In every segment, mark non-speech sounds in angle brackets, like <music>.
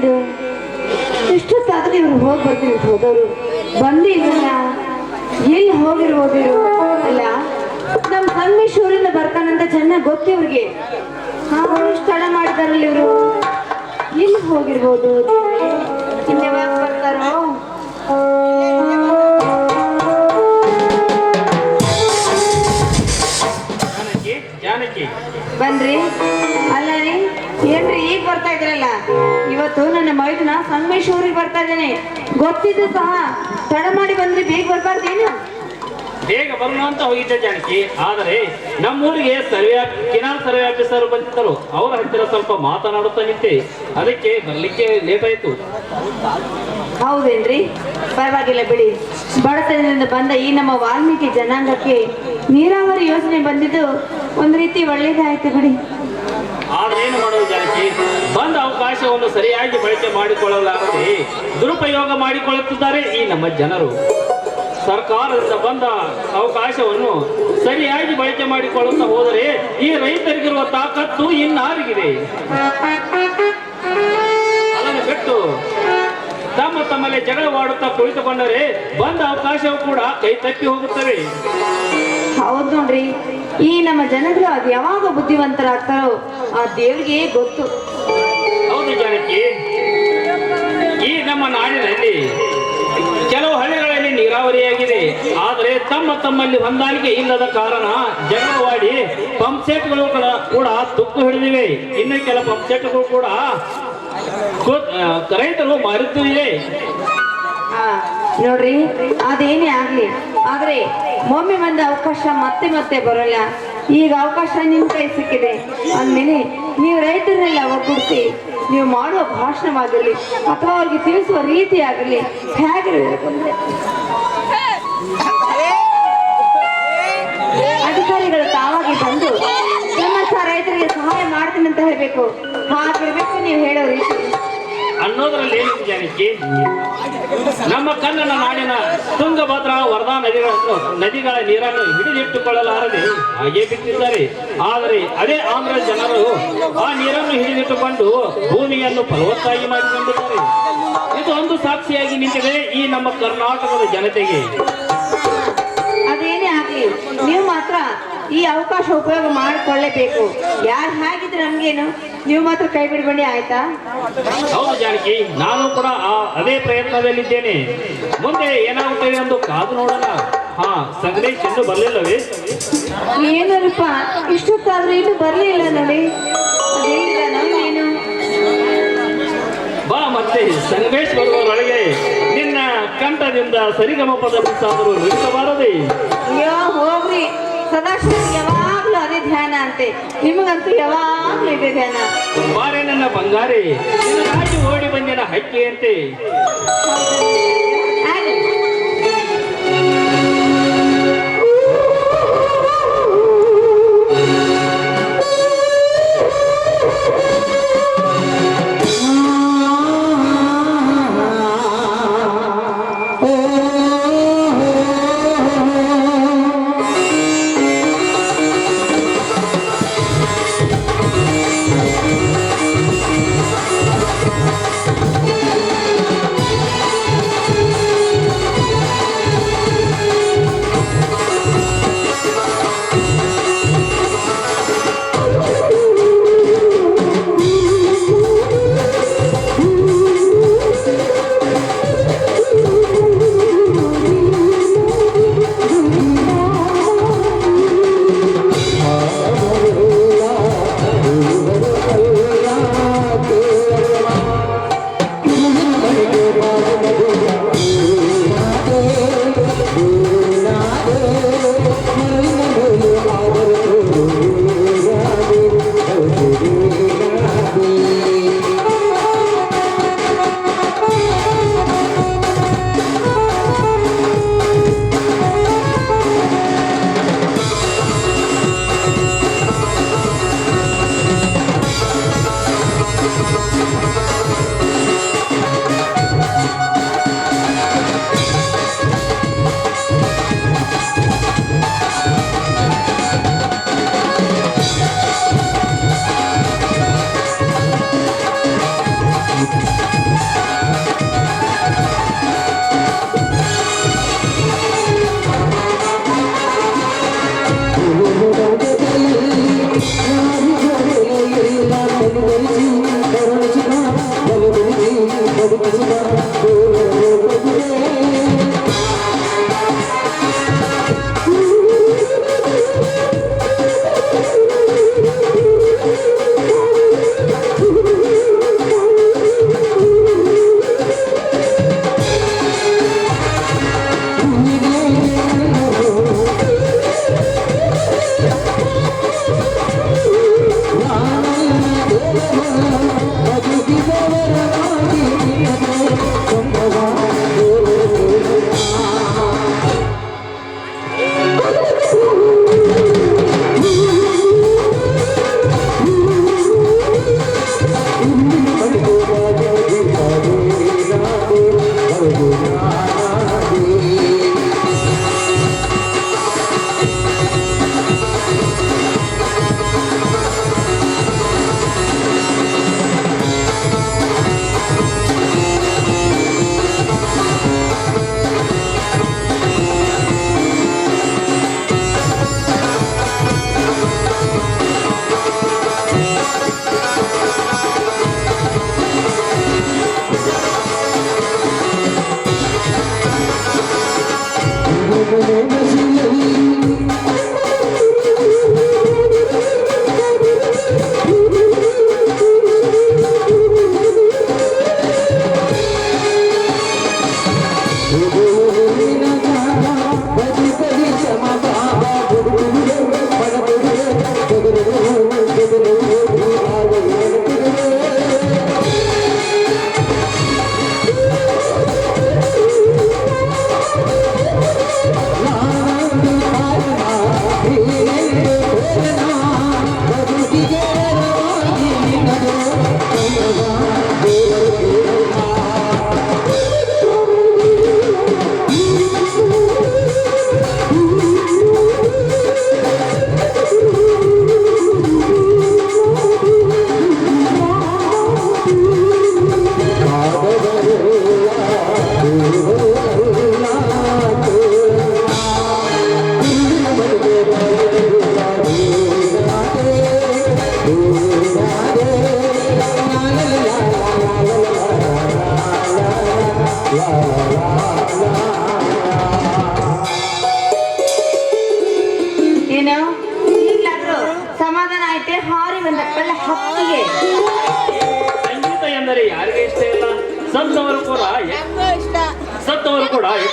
ಇದು ಇಷ್ಟೊತ್ತಾದ್ರೆ ಇವ್ರು ಹೋಗಿ ಬರ್ತೀವಿ ಹೋದವರು ಬಂದಿಲ್ಲ ಎಲ್ಲಿ ಹೋಗಿರ್ಬೋದು ಅಲ್ಲ ನಮ್ಮ ಸಂಗಮೇಶ್ವರಿಂದ ಬರ್ತಾನಂತ ಚೆನ್ನಾಗಿ ಗೊತ್ತು ಇವ್ರಿಗೆ. ಹಾ ಇಷ್ಟು ತಡ ಮಾಡಿದಾರಲ್ಲ ಇವರು. ಎಲ್ಲಿ ಹೋಗಿರ್ಬೋದು? ಇನ್ಯಾವಾಗ ಬರ್ತಾರೋ? ಬನ್ರಿ. ಅಲ್ಲ ರೀ ಏನ್ರಿ ಈಗ ಬರ್ತಾ ಇದ್ರಲ್ಲ? ಇವತ್ತು ನನ್ನ ಮೈದನ ಸಂಗಮೇಶ್ವರಿಗೆ ಬರ್ತಾ ಇದ್ದೇನೆ. ಗೊತ್ತಿದ್ದು ಸಹ ತಡ ಮಾಡಿ ಬಂದ್ರೆ ಬೇಗ ಬರ್ಬಾರ್ದೇನು? ಬೇಗ ಬರೋಣ ಅಂತ ಹೋಗಿದ್ದೆ ಜಾನಕಿ. ಆದರೆ ನಮ್ಮೂರಿಗೆ ಸರ್ವೆ ಕಿನಾಲ್ ಸರ್ವೆ ಆಫೀಸರ್ ಬಂದಿದ್ದರು. ಅವರ ಹತ್ತಿರ ಸ್ವಲ್ಪ ಮಾತನಾಡುತ್ತಾ ನಿಂತೆ. ಅದಕ್ಕೆ ಬರ್ಲಿಕ್ಕೆ ಲೇಟ್ ಆಯ್ತು. ಹೌದೇನ್ರಿ? ಪರವಾಗಿಲ್ಲ ಬಿಡಿ. ಬಡತನದಿಂದ ಬಂದ ಈ ನಮ್ಮ ವಾಲ್ಮೀಕಿ ಜನಾಂಗಕ್ಕೆ ನೀರಾವರಿ ಯೋಜನೆ ಬಂದಿದ್ದು ಒಂದು ರೀತಿ ಒಳ್ಳೇದಾಯ್ತು ಬಿಡಿ. ಆದ್ರೆ ಏನು ಮಾಡೋದು ಜಾನಕಿ? ಬಂದ ಅವಕಾಶವನ್ನು ಸರಿಯಾಗಿ ಬಳಕೆ ಮಾಡಿಕೊಳ್ಳಲಾರದೆ ದುರುಪಯೋಗ ಮಾಡಿಕೊಳ್ಳುತ್ತಿದ್ದಾರೆ ಈ ನಮ್ಮ ಜನರು. ಸರ್ಕಾರದಿಂದ ಬಂದ ಅವಕಾಶವನ್ನು ಸರಿಯಾಗಿ ಬಳಕೆ ಮಾಡಿಕೊಳ್ಳುತ್ತಾ ಹೋದರೆ ಈ ರೈತರಿಗಿರುವ ತಾಕತ್ತು ಇನ್ನಾರಿಗಿದೆ. ಅದನ್ನು ಬಿಟ್ಟು ತಮ್ಮ ತಮ್ಮಲ್ಲಿ ಜಗಳವಾಡುತ್ತಾ ಕುಳಿತುಕೊಂಡರೆ ಬಂದ ಅವಕಾಶವೂ ಕೂಡ ಕೈ ತಪ್ಪಿ ಹೋಗುತ್ತವೆ. ಹೌದು ನೋಡ್ರಿ. ಈ ನಮ್ಮ ಜನಗಳು ಅದು ಯಾವಾಗ ಬುದ್ಧಿವಂತರಾಗ್ತಾರೋ ಆ ದೇವ್ರಿಗೆ ಗೊತ್ತು. ಹೌದು ಜಾನಕಿ. ಈ ನಮ್ಮ ನಾಡಿನಲ್ಲಿ ಕೆಲವು ಹಳ್ಳಿಗಳಲ್ಲಿ ನೀರಾವರಿಯಾಗಿದೆ. ಆದರೆ ತಮ್ಮ ತಮ್ಮಲ್ಲಿ ಹೊಂದಾಣಿಕೆ ಇಲ್ಲದ ಕಾರಣ ಜಗಳವಾಡಿ ಪಂಪ್ ಸೆಟ್ಗಳು ಕೂಡ ತುಕ್ಕು ಹಿಡಿದಿವೆ. ಇನ್ನು ಕೆಲ ಪಂಪ್ ಸೆಟ್ಗಳು ಕೂಡ ರೈತರು ಮಾರುತ್ತೂ ಇವೆ ನೋಡ್ರಿ ಅದೇನೇ ಆಗ್ಲಿ. ಆದ್ರೆ ಒಮ್ಮೆ ಬಂದ ಅವಕಾಶ ಮತ್ತೆ ಮತ್ತೆ ಬರೋಲ್ಲ. ಈಗ ಅವಕಾಶ ನಿಮ್ಮ ಕೈ ಸಿಕ್ಕಿದೆ. ಅಂದಮೇಲೆ ನೀವು ರೈತರನ್ನೆಲ್ಲ ಒಗ್ಗೂಡಿಸಿ, ನೀವು ಮಾಡುವ ಭಾಷಣವಾಗಿರಲಿ, ಅಥವಾ ಅವ್ರಿಗೆ ತಿಳಿಸುವ ರೀತಿ ಹೇಗಿರಬೇಕು ಅಂದ್ರೆ ಅಧಿಕಾರಿಗಳು ತಾವಾಗಿ ಬಂದು ನಮ್ಮಂಥ ರೈತರಿಗೆ ಸಹಾಯ ಮಾಡ್ತೀನಿ ಅಂತ ಹೇಳಬೇಕು. ಹಾಗಿರ್ಬೇಕು ನೀವು ಹೇಳೋ ರೀತಿ. ಅನ್ನೋದ್ರಲ್ಲಿ ಜಾನಕಿ ನಮ್ಮ ಕನ್ನಡ ನಾಡಿನ ತುಂಗಭದ್ರಾ ವರದಾ ನದಿಗಳ ನದಿಗಳ ನೀರನ್ನು ಹಿಡಿದಿಟ್ಟುಕೊಳ್ಳಲಾರದೆ ಹಾಗೆ ಬಿಟ್ಟಿದ್ದಾರೆ. ಆದರೆ ಅದೇ ಆಂಧ್ರ ಜನರು ಆ ನೀರನ್ನು ಹಿಡಿದಿಟ್ಟುಕೊಂಡು ಭೂಮಿಯನ್ನು ಫಲವತ್ತಾಗಿ ಮಾಡಿಕೊಂಡಿದ್ದಾರೆ. ಇದು ಒಂದು ಸಾಕ್ಷಿಯಾಗಿ ನಿಂತಿದೆ ಈ ನಮ್ಮ ಕರ್ನಾಟಕದ ಜನತೆಗೆ. ಅದೇನೇ ಆಗಲಿ, ನೀವು ಮಾತ್ರ ಈ ಅವಕಾಶ ಉಪಯೋಗ ಮಾಡಿಕೊಳ್ಳಲೇಬೇಕು ಯಾರು ಹಾಗಿದ್ರೆ ನಮ್ಗೇನು? ನೀವು ಮಾತ್ರ ಕೈ ಬಿಡಬೇಡಿ ಆಯ್ತಾ? ಹೌದು ಜಾನಕಿ ನಾನು ಕೂಡ ಆ ಅದೇ ಪ್ರಯತ್ನದಲ್ಲಿದ್ದೇನೆ. ಮುಂದೆ ಏನಾಗುತ್ತದೆ ಎಂದು ಕಾದು ನೋಡೋಣ. ಹಾ ಸಂಗಮೇಶ್ ಇನ್ನೂ ಬರಲಿಲ್ಲವೇ? ಏನಪ್ಪ ಇಷ್ಟೊತ್ತಾದ್ರೆ ಇನ್ನು ಬರ್ಲಿಲ್ಲ ನೋಡಿ. ಏನು? ಬಾ ಮತ್ತೆ ಸಂಗಮೇಶ್ ಬರುವವರೊಳಗೆ ನಿನ್ನ ಕಂಠದಿಂದ ಸರಿಗಮಪದ ಪದ ಸಾದರೂ ನಿಲ್ಲಿಸಬಾರದೆ. ಅಯ್ಯೋ ಹೋಗ್ರಿ. ಸದಾಶಿವ ಧ್ಯಾನ ಅಂತೆ. ನಿಮಗಂತೂ ಯಾವಾಗ್ಲೂ ಇದೆ ಧ್ಯಾನ. ಬಾರೆ ನನ್ನ ಬಂಗಾರಿ. ನಿನಗಾಗಿ ಓಡಿ ಬಂದಿನ ಹಕ್ಕಿಯಂತೆ ಆಗ್ಲಿ.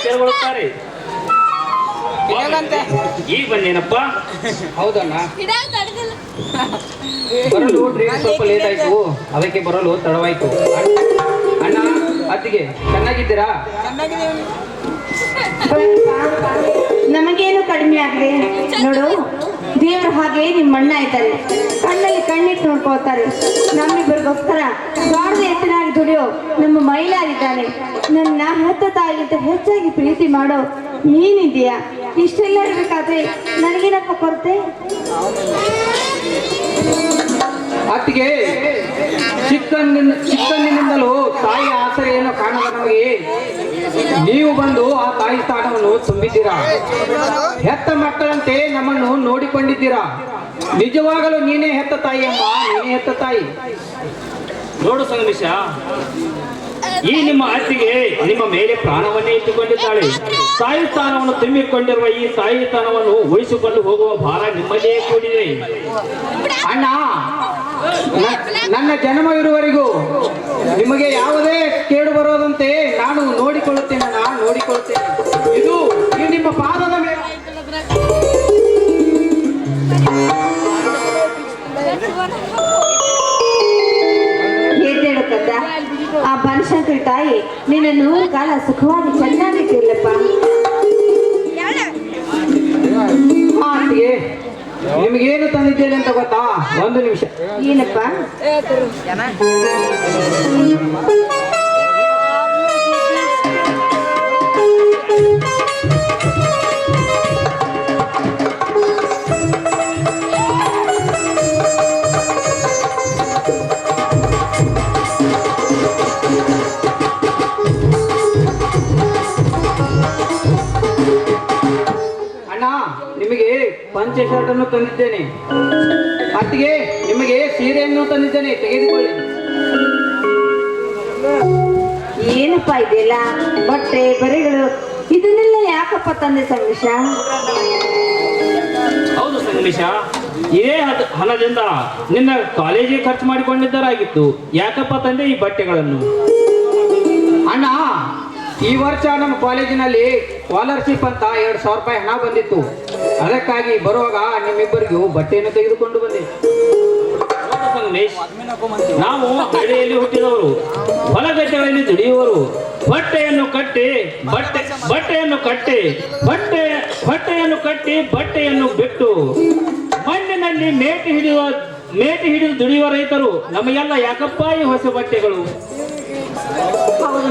ಎಚ್ಚರಗೊಳ್ಳುತ್ತಾರೆ ಈಗ ಬಂದೇನಪ್ಪ? ಹೌದಣ್ಣ. ಬರಲು ಟ್ರೈನ್ ಸ್ವಲ್ಪ ಲೇಟ್ ಆಯ್ತು. ಅದಕ್ಕೆ ಬರಲು ತಡವಾಯ್ತು. ಅಣ್ಣ ಅತ್ತಿಗೆ ಚೆನ್ನಾಗಿದ್ದೀರಾ? ನಮಗೇನು ಕಡಿಮೆ ಆಗದೆ ನೋಡು ದೇವ್ರು ಹಾಗೆ ನಿಮ್ಮ ಅಣ್ಣ ಇದ್ದಾರೆ. ಕಣ್ಣಲ್ಲಿ ಕಣ್ಣಿಟ್ಟು ನೋಡ್ಕೊಳ್ತಾರೆ. ನಮ್ಮಿಬ್ಬರಿಗೋಸ್ಕರ ಗಾಢದ ಎತ್ತನಾಗಿ ದುಡಿಯೋ ನಮ್ಮ ಮೈಲಾರಿದ್ದಾನೆ ನನ್ನ ಹತ್ತ ತಾಯಿಗಿಂತ ಹೆಚ್ಚಾಗಿ ಪ್ರೀತಿ ಮಾಡೋ ನೀನಿದೆಯಾ ಇಷ್ಟೆಲ್ಲ ಇರಬೇಕಾದ್ರೆ ನನಗೇನಪ್ಪ ಕೊರತೆ? ಅತ್ತಿಗೆ, ಚಿಕ್ಕಂದಿನ ಚಿಕ್ಕಂದಿನಿಂದಲೂ ತಾಯಿ ಆಸರೆಯನ್ನು ಕಾಣದ ನಮಗೆ ನೀವು ಬಂದು ಆ ತಾಯಿ ಸ್ಥಾನವನ್ನು ತುಂಬಿದ್ದೀರಾ? ಹೆತ್ತ ಮಕ್ಕಳಂತೆ ನಮ್ಮನ್ನು ನೋಡಿಕೊಂಡಿದ್ದೀರಾ? ನಿಜವಾಗಲೂ ನೀನೇ ಹೆತ್ತ ತಾಯಿ ಅಮ್ಮ ನೀನೇ ಹೆತ್ತ ತಾಯಿ. ನೋಡು ಸಂಗಮೇಶ ಈ ನಿಮ್ಮ ಅತ್ತಿಗೆ ನಿಮ್ಮ ಮೇಲೆ ಪ್ರಾಣವನ್ನೇ ಇಟ್ಟುಕೊಂಡಿದ್ದಾಳೆ. ತಾಯಿ ಸ್ಥಾನವನ್ನು ತುಂಬಿಕೊಂಡಿರುವ ಈ ತಾಯಿ ಸ್ಥಾನವನ್ನು ಉಳಿಸಿಕೊಂಡು ಹೋಗುವ ಭಾರ ನಿಮ್ಮಲ್ಲೇ ಕೂಡಿದೆ. ಅಣ್ಣ ನನ್ನ ಜನ್ಮ ಇರುವವರೆಗೂ ನಿನ್ನ ನೂರು ಕಾಲ ಸುಖವಾಗಿ ಚೆನ್ನಾಗಿಟ್ಟಿರ್ಲಪ್ಪ ನಿಮಗೇನು ತಂದಿದ್ದೇನೆ ಅಂತ ಗೊತ್ತಾ? ಒಂದು ನಿಮಿಷ. ಏನಪ್ಪ? ತಂದಿದ್ದೇನೆ. ಅತ್ತಿಗೆ ನಿಮಗೆ ಸೀರೆಯನ್ನು ತಂದಿದ್ದೇನೆ. ತೆಗೆದುಕೊಳ್ಳಿ. ಏನಪ್ಪ ಇದೆಲ್ಲ? ಬಟ್ಟೆ ಬರೆಗಳು ಇದನ್ನೆಲ್ಲ ಯಾಕಪ್ಪ ತಂದೆ ಸಂಗಮೇಶ ಹೌದು ಸಂಗಮೇಶ ಇದೇ ಹಣದಿಂದ ನಿನ್ನ ಕಾಲೇಜಿಗೆ ಖರ್ಚು ಮಾಡಿಕೊಂಡಿದ್ದರಾಗಿತ್ತು. ಯಾಕಪ್ಪ ತಂದೆ ಈ ಬಟ್ಟೆಗಳನ್ನು? ಅಣ್ಣ ಈ ವರ್ಷ ನಮ್ಮ ಕಾಲೇಜಿನಲ್ಲಿ ಸ್ಕಾಲರ್ಶಿಪ್ ಅಂತ ಎರಡು ಸಾವಿರ ರೂಪಾಯಿ ಹಣ ಬಂದಿತ್ತು. ಅದಕ್ಕಾಗಿ ಬರುವಾಗ ನಿಮ್ಮಿಬ್ಬರಿಗೂ ಬಟ್ಟೆಯನ್ನು ತೆಗೆದುಕೊಂಡು ಬಂದೆ. ನಾವು ಹಳ್ಳಿಯಲ್ಲಿ ಹುಟ್ಟಿದವರು ಹೊಲಗಟ್ಟೆಗಳಲ್ಲಿ ದುಡಿಯುವರು. ಬಟ್ಟೆಯನ್ನು ಕಟ್ಟಿ ಬಟ್ಟೆ ಬಟ್ಟೆಯನ್ನು ಕಟ್ಟಿ ಬಟ್ಟೆ ಬಟ್ಟೆಯನ್ನು ಕಟ್ಟಿ ಬಟ್ಟೆಯನ್ನು ಬಿಟ್ಟು ಮಣ್ಣಿನಲ್ಲಿ ಮೇಟಿ ಹಿಡಿಯುವ ಮೇಟಿ ಹಿಡಿದು ದುಡಿಯುವ ರೈತರು ನಮಗೆಲ್ಲ ಯಾಕಪ್ಪ ಈ ಹೊಸ ಬಟ್ಟೆಗಳು? ಹೌದು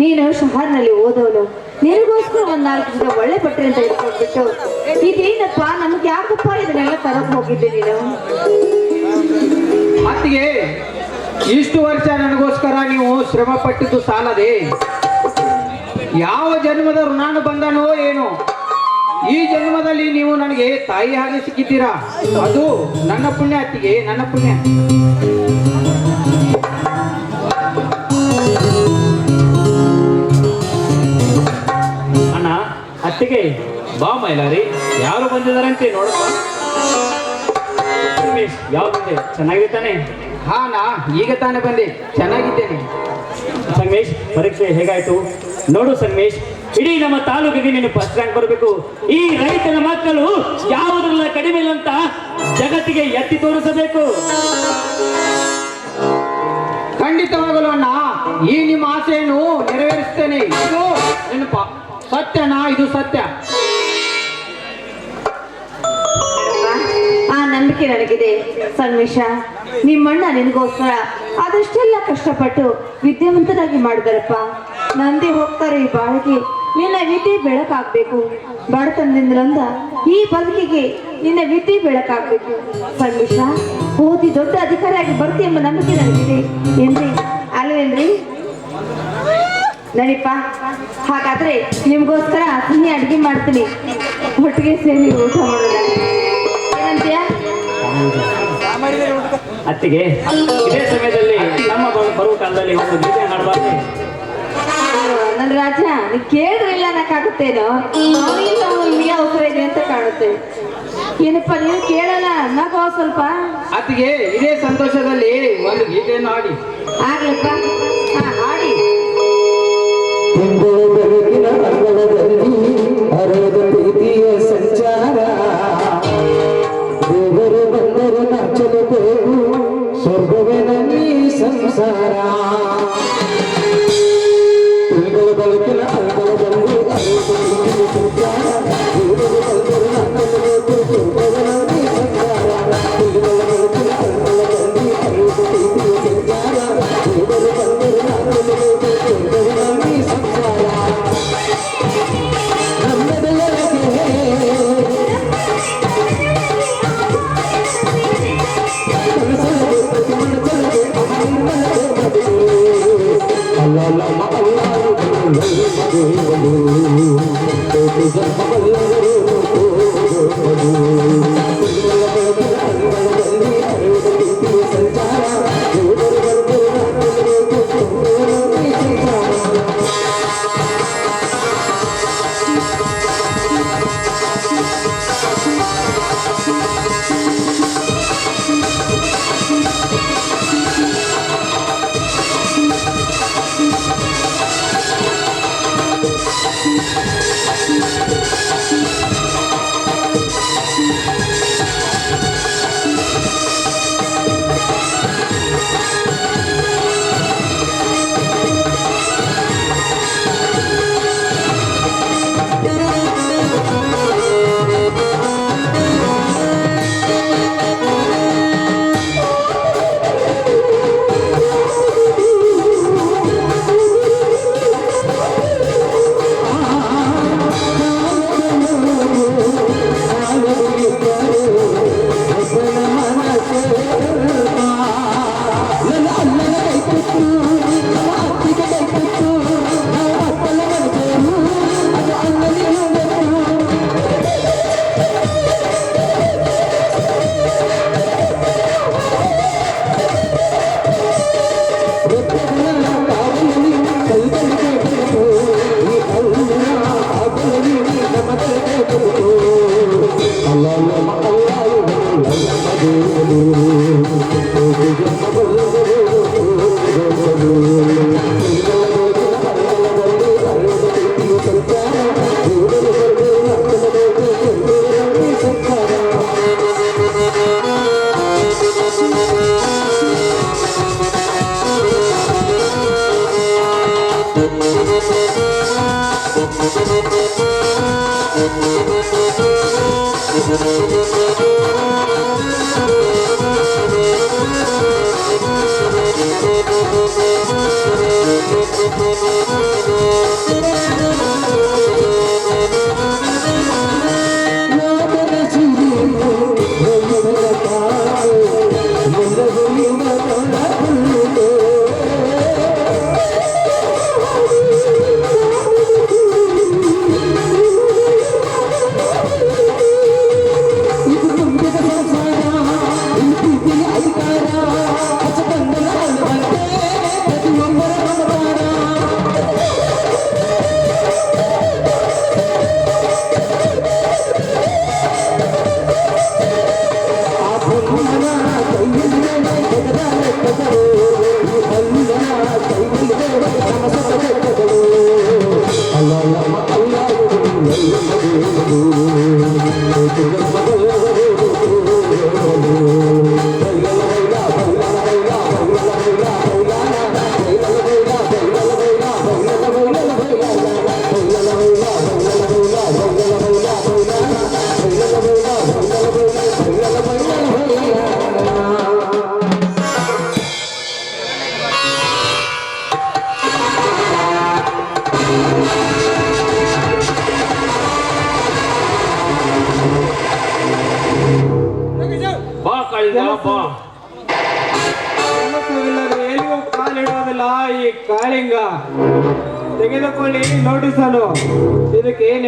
ನೀನು ಶಹರ್ನಲ್ಲಿ ಓದೋನು. ನಿನಗೋಸ್ಕರ ಒಂದ್ ನಾಲ್ಕು ಜನ ಒಳ್ಳೆ ಬಟ್ಟೆ ಅಂತ ಇಟ್ಕೊಂಡ್ಬಿಟ್ಟು ಇದೇನಪ್ಪ? ನಮ್ಗೆ ಯಾಕಪ್ಪ ಇದನ್ನೆಲ್ಲ ತರಕ್ ಹೋಗಿದ್ದೆ ನೀನು? ಅತ್ತಿಗೆ ಇಷ್ಟು ವರ್ಷ ನನಗೋಸ್ಕರ ನೀವು ಶ್ರಮ ಪಟ್ಟಿದ್ದು ಸಾಲದೆ? ಯಾವ ಜನ್ಮದ ಋಣಾನು ಬಂದನೋ ಏನು? ಈ ಜನ್ಮದಲ್ಲಿ ನೀವು ನನಗೆ ತಾಯಿ ಹಾಗೆ ಸಿಕ್ಕಿದ್ದೀರಾ? ಅದು ನನ್ನ ಪುಣ್ಯ ಅತ್ತಿಗೆ ನನ್ನ ಪುಣ್ಯ. ಬಾ ಮೈಲಾರಿ ಯಾರು ಬಂದಿದಾರಂತೆ ನೋಡಪ್ಪ ರಮೇಶ್ ಯಾವ ಬಂದೆ? ಚೆನ್ನಾಗಿರ್ತಾನೆ ಹಾ ನಾ ಈಗ ತಾನೇ ಬಂದೆ. ಚೆನ್ನಾಗಿದ್ದೇನೆ. ಸಂಗಮೇಶ್ ಪರೀಕ್ಷೆ ಹೇಗಾಯ್ತು? ನೋಡು ಸಂಗಮೇಶ್ ಇಡೀ ನಮ್ಮ ತಾಲೂಕಿಗೆ ನೀನು ಫಸ್ಟ್ ರ್ಯಾಂಕ್ ಬರಬೇಕು. ಈ ರೈತನ ಮಕ್ಕಳು ಯಾವುದ್ರಲ್ಲ ಕಡಿಮೆ ಇಲ್ಲ ಅಂತ ಜಗತ್ತಿಗೆ ಎತ್ತಿ ತೋರಿಸಬೇಕು. ಖಂಡಿತವಾಗಲು ಅಣ್ಣ ಈ ನಿಮ್ಮ ಆಸೆಯನ್ನು ನೆರವೇರಿಸ್ತೇನೆ. ಇದು ನೆನಪ. ಸತ್ಯನಾ ಇದು ಸತ್ಯ. ನಂಬಿಕೆ ನನಗಿದೆ ಸನ್ಮೇಶ ನಿಮ್ಮಣ್ಣ ನಿನಗೋಸ್ಕರ ಅದಷ್ಟೆಲ್ಲ ಕಷ್ಟಪಟ್ಟು ವಿದ್ಯಾವಂತರಾಗಿ ಮಾಡಿದಾರಪ್ಪ. ನಂದಿ ಹೋಗ್ತಾರೆ ಈ ಬಾಳಿಗೆ. ನಿನ್ನ ವಿದ್ಯೆ ಬೆಳಕಾಗ್ಬೇಕು. ಬಡತನದಿಂದ ಈ ಬದುಕಿಗೆ ನಿನ್ನ ವಿದ್ಯೆ ಬೆಳಕಾಗ್ಬೇಕು. ಸನ್ಮಿಷ ಓದಿ ದೊಡ್ಡ ಅಧಿಕಾರಿಯಾಗಿ ಬರ್ತಿ ಎಂಬ ನಂಬಿಕೆ ನನಗಿದೆ ಏನ್ರಿ ಅಲ್ವೇನ್ರಿ ನಡಿಪ್ಪ ಹಾಗಾದ್ರೆ ನಿಮ್ಗೋಸ್ಕರ ಸಿಹಿ ಅಡಿಗೆ ಮಾಡ್ತೀನಿ. ಒಟ್ಟಿಗೆ ಸೇರಿ ಊಟ ಮಾಡೋಣ ಅತ್ತಿಗೆ ಇದೇ ಸಮಯದಲ್ಲಿ ನಮ್ಮ ಬರುವ ಕಾಲದಲ್ಲಿ ಒಂದು ಗೀತೆ ಹಾಡಬಾರ್ದು ನನ್ನ ರಾಜ ನೀ ಕೇಳಿದ್ರಿಲ್ಲ ಅನ್ನಕ್ಕಾಗುತ್ತೇನೋ ಅವನಿಗೆ ನಿಮಗೆ ಅವಸರ ಇದೆ ಅಂತ ಕಾಣುತ್ತೆ. ಏನಪ್ಪ ನೀವು ಕೇಳಲ್ಲ? ನಗೋ ಸ್ವಲ್ಪ. ಅತ್ತಿಗೆ ಇದೇ ಸಂತೋಷದಲ್ಲಿ ಒಂದು ಗೀತೆಯನ್ನು ಹಾಡಿ. ಆಗ್ಲಪ್ಪ. ಹಾ ಹಾಡಿ. ಬೆಳಗಿನ ಅಂಗಳದಲ್ಲಿ ಹರದ ಪ್ರೀತಿಯ ಸಂಚಾರ. ನಾಚಲೇಬೇಕು ಸ್ವರ್ಗವೇ ನೀ ಸಂಸಾರ. ಬೆಳಕಿನ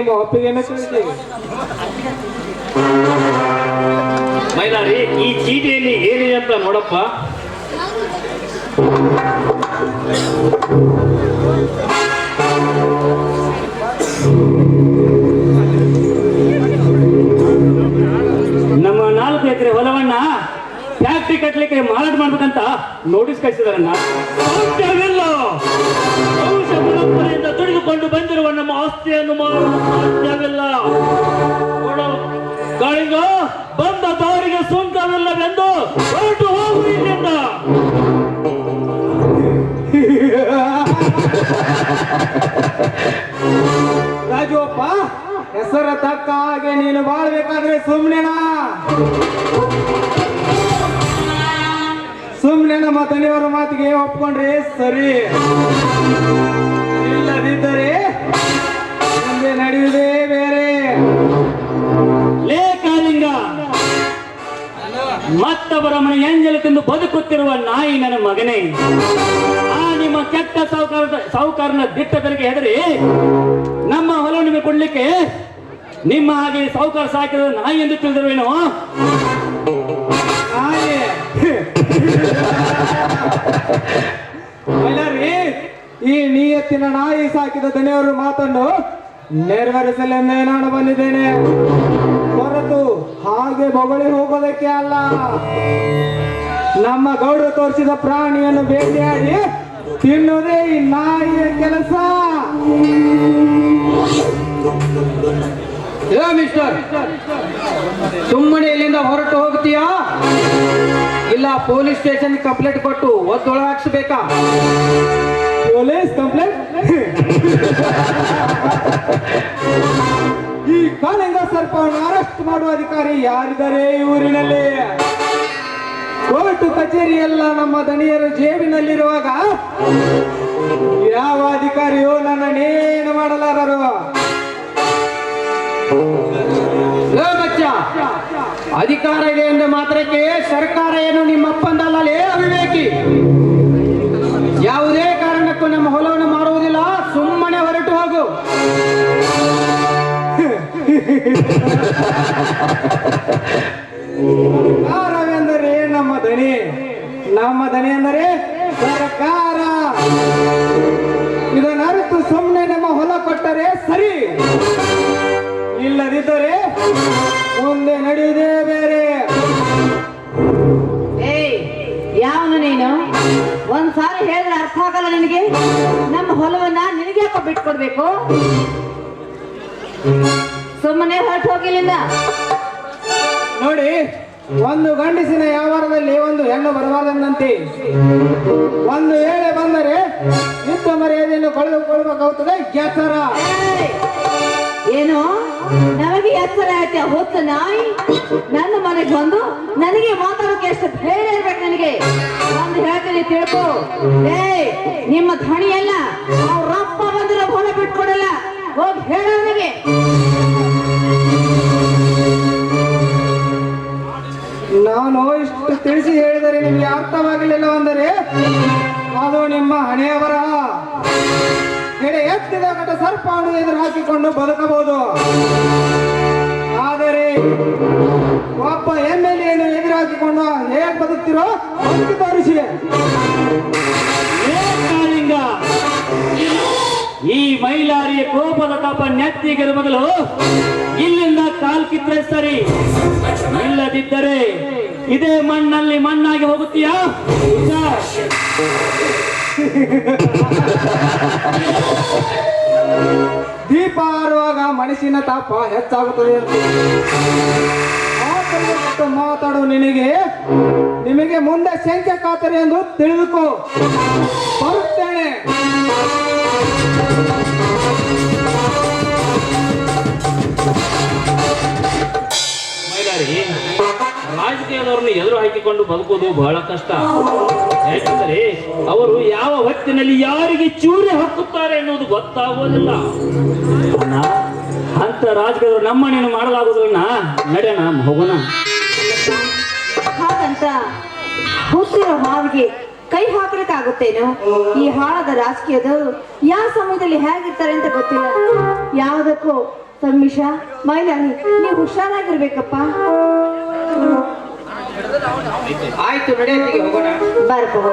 ನಿಮ್ಮ ಒಪ್ಪಿಗೆಯನ್ನು ಕೇಳಿದ್ದೇವೆ ಮೈಲಾರಿ ಈ ಚೀಟಿಯಲ್ಲಿ ಏನಿದೆ ಅಂತ ನೋಡಪ್ಪ. ನಮ್ಮ ನಾಲ್ಕು ಎಕರೆ ಹೊಲವಣ್ಣ ಫ್ಯಾಕ್ಟ್ರಿ ಕಟ್ಲಿಕ್ಕೆ ಮಾರಾಟ ಮಾಡ್ಬೇಕಂತ ನೋಟಿಸ್ ಕಳಿಸಿದಾರನ್ನ. ತುಳಿದುಕೊಂಡು ಬಂದಿರುವ ನಮ್ಮ ಆಸ್ತಿಯನ್ನು ಮಾರಲು ಸಾಧ್ಯವಿಲ್ಲ. ಕಾಳಿಂಗ ಬಂದ ದಾರಿಗೆ ಸುಂಕವಿಲ್ಲವೆಂದು ಹೊರಟು ಹೋಗು ಇಲ್ಲಿಂದ. ರಾಜೋಪ್ಪ ಹೆಸರ ತಕ್ಕ ಹಾಗೆ ನೀನು ಬಾಳ್ಬೇಕಾದ್ರೆ ಸುಮ್ನೆನಾ. ಸುಮ್ನೆ ನಮ್ಮ ತಂದೆಯವರ ಮಾತಿಗೆ ಒಪ್ಕೊಂಡ್ರೆ ಸರಿ. ಇಲ್ಲದಿದ್ದರೆ ಮುಂದೆ ನಡೆಯುವುದೇ ಬೇರೆ. ಲೇ ಕಾಳಿಂಗ ಮತ್ತೊಬ್ಬರ ಮನೆ ಎಂಜಲು ತಿಂದು ಬದುಕುತ್ತಿರುವ ನಾಯಿ ನನ್ನ ಮಗನೇ. ಆ ನಿಮ್ಮ ಕೆಟ್ಟ ಸಾಹುಕಾರದ ಸಾಹುಕಾರನ ದಿಟ್ಟದರಿಗೆ ಹೆದರಿ ನಮ್ಮ ಹೊಲ ನಿಮಗೆ ಕೊಡ್ಲಿಕ್ಕೆ ನಿಮ್ಮ ಹಾಗೆ ಸಾಹುಕಾರ ಸಾಕಿದ ನಾಯಿ ಎಂದು ತಿಳಿದಿರುವೇನೋ. ನಾಯಿ <laughs> ಈ ನಿಯತ್ತಿನ ನಾಯಿ ಸಾಕಿದ ದನಿಯವರು ಮಾತನ್ನು ನೆರವೇರಿಸಲೆಂದೇ ನಾನು ಬಂದಿದ್ದೇನೆ. ಹೊರತು ಹಾಗೆ ಬೊಗಳಿ ಹೋಗೋದಕ್ಕೆ ಅಲ್ಲ. ನಮ್ಮ ಗೌಡರು ತೋರಿಸಿದ ಪ್ರಾಣಿಯನ್ನು ಭೇಟಿಯಾಗಿ ತಿನ್ನುವುದೇ ಈ ನಾಯಿಯ ಕೆಲಸ. ಮಿಸ್ಟರ್, ಸುಮ್ಮನೆ ಇಲ್ಲಿಂದ ಹೊರಟು ಹೋಗ್ತೀಯಾ? ಇಲ್ಲ ಪೊಲೀಸ್ ಸ್ಟೇಷನ್ ಕಂಪ್ಲೇಂಟ್ ಕೊಟ್ಟು ಒತ್ತೊಳ ಹಾಕ್ಸ್ಬೇಕಾ ಪೊಲೀಸ್ ಕಂಪ್ಲೇಂಟ್ ಈ ಕಾಲಿಂಗ ಸರ್ಪವನ್ನು ಅರೆಸ್ಟ್ ಮಾಡುವ ಅಧಿಕಾರಿ ಯಾರಿದ್ದಾರೆ ಊರಿನಲ್ಲಿ? ಕೋರ್ಟ್, ಕಚೇರಿ ಎಲ್ಲ ನಮ್ಮ ದಣಿಯರು ಜೇಬಿನಲ್ಲಿರುವಾಗ ಯಾವ ಅಧಿಕಾರಿಯೂ ಏನು ಮಾಡಲಾರರು? ಅಧಿಕಾರ ಇದೆ ಎಂದು ಮಾತ್ರಕ್ಕೆ ಸರ್ಕಾರ ಏನು ನಿಮ್ಮ ಅವಿವೇಕಿ ಯಾವುದೇ ನಮ್ಮ ಹೊಲವನ್ನು ಮಾರುವುದಿಲ್ಲ. ಸುಮ್ಮನೆ ಹೊರಟು ಹೋಗು. ಸರ್ಕಾರವೆಂದರೆ ನಮ್ಮ ಧನಿ ನಮ್ಮ ಧನಿ ಅಂದರೆ ಸರ್ಕಾರ. ಇದನ್ನರಿತು ಸುಮ್ಮನೆ ನಮ್ಮ ಹೊಲ ಕೊಟ್ಟರೆ ಸರಿ. ಇಲ್ಲದಿದ್ದರೆ ಮುಂದೆ ನಡೆಯುವುದೇ ಬೇರೆ. ಯಾವ ನೀನು? ಒಂದ್ ಸಾರಿ ಹೇಳಿದ್ರೆ ಅರ್ಥ ಆಗಲ್ಲ ನಿನಗೆ? ನಮ್ಮ ಹೊಲವನ್ನ ನಿನಗೆ ಯಾಕೋ ಬಿಟ್ಕೊಡ್ಬೇಕು? ಸುಮ್ಮನೆ ಹೊರಟು ಹೋಗಿಲ್ಲಿಂದ ನೋಡಿ ಒಂದು ಗಂಡಸಿನ ವ್ಯವಹಾರದಲ್ಲಿ ಒಂದು ಹೆಣ್ಣು ಬರಬಾರದಂತೆ. ಒಂದು ವೇಳೆ ಬಂದರೆ ನಿತ್ಯ ಮರ್ಯಾದೆಯನ್ನು ಕಳೆದುಕೊಳ್ಳಬೇಕಾಗುತ್ತದೆ ಎಚ್ಚರ. ಏಯ್! ಏನು? ನನಗೆ ಎಚ್ಚರ ಆಯ್ತಾ ಹೊತ್ತು ನಾಯಿ? ನನ್ನ ಮನೆಗೆ ಬಂದು ನನಗೆ ಮಾತಾಡೋಕೆ ಎಷ್ಟು ಧೈರ್ಯ ಇರ್ಬೇಕು ನನಗೆ? ಒಂದು ಹೇಳ್ತೀನಿ, ತಿಳ್ಕೊ. ಏಯ್, ನಿಮ್ಮ ಧಣಿ ಅಲ್ಲ ಅವ್ರ ಅಪ್ಪ ಬಂದಿರೋ ಹೊಲ ಬಿಟ್ಕೊಡಲ್ಲ. ಹೋಗಿ ಹೇಳೋ ನನಗೆ. ನಾನು ಇಷ್ಟು ತಿಳಿಸಿ ಹೇಳಿದರೆ ನಿಮಗೆ ಅರ್ಥವಾಗಲಿಲ್ಲ ಅಂದರೆ ಅದು ನಿಮ್ಮ ಹಣೆಯವರ. ಎಡೆ ಎತ್ತಿದ ಕಟ ಸರ್ಪವನ್ನು ಎದುರು ಹಾಕಿಕೊಂಡು ಬದುಕಬಹುದು. ಆದರೆ ಒಬ್ಬ ಎಂ ಎಲ್ ಎನ್ನು ಎದುರು ಹಾಕಿಕೊಂಡು ಹೇಗೆ ಬದುಕ್ತಿರೋ ಅದಕ್ಕೆ ತೋರಿಸಿ ಈ ಮೈಲಾರಿಯ ಕೋಪದ ತಾಪ ನೆತ್ತಿಗೆ ಮೊದಲು ಇಲ್ಲಿಂದ ಕಾಲ್ ಕಿತ್ತರೆ ಸರಿ. ಇಲ್ಲದಿದ್ದರೆ ಇದೇ ಮಣ್ಣಲ್ಲಿ ಮಣ್ಣಾಗಿ ಹೋಗುತ್ತೀಯಾ. <laughs> ದೀಪ ಆರುವಾಗ ಮನಸ್ಸಿನ ತಾಪ ಹೆಚ್ಚಾಗುತ್ತದೆ. ಮಾತಾಡು ನಿನಗೆ. ನಿಮಗೆ ಮುಂದೆ ಸಂಖ್ಯೆ ಖಾತರಿ ಎಂದು ತಿಳಿದುಕೋ. ಬರುತ್ತೇನೆ. ರಾಜಕೀಯದವರನ್ನು ಎದುರು ಹಾಕಿಕೊಂಡು ಬದುಕೋದು ಬಹಳ ಕಷ್ಟ. ಯಾಕೆಂದರೆ ಅವರು ಯಾವ ಹೊತ್ತಿನಲ್ಲಿ ಯಾರಿಗೆ ಚೂರಿ ಹಾಕುತ್ತಾರೆ ಎನ್ನುವುದು ಗೊತ್ತಾಗೋದಿಲ್ಲ. ಅಂತ ರಾಜಕೀಯದವರು ನಮ್ಮನೇನು ಮಾಡಲಾಗುವುದನ್ನ ನಡೆಯೋಣ, ಹೋಗೋಣ. ಹಾಗಂತ ಹುಟ್ಟಿರೋ ಹಾವಿಗೆ ಕೈ ಹಾಕಲಿಕ್ಕಾಗುತ್ತೇನೋ ಈ ಹಾಳದ ರಾಜಕೀಯದವರು ಯಾವ ಸಮಯದಲ್ಲಿ ಹೇಗಿರ್ತಾರೆ ಅಂತ ಗೊತ್ತಿಲ್ಲ. ಯಾವುದಕ್ಕೂ ಸಮ್ಮಿಷ ಮೈಲಾರಿ ನೀವು ಹುಷಾರಾಗಿರ್ಬೇಕಪ್ಪ. ಆಯ್ತು ನಡೆಯತ್ತಿಗೆ ಹೋಗೋಣ. ಬರ್ಬೋದು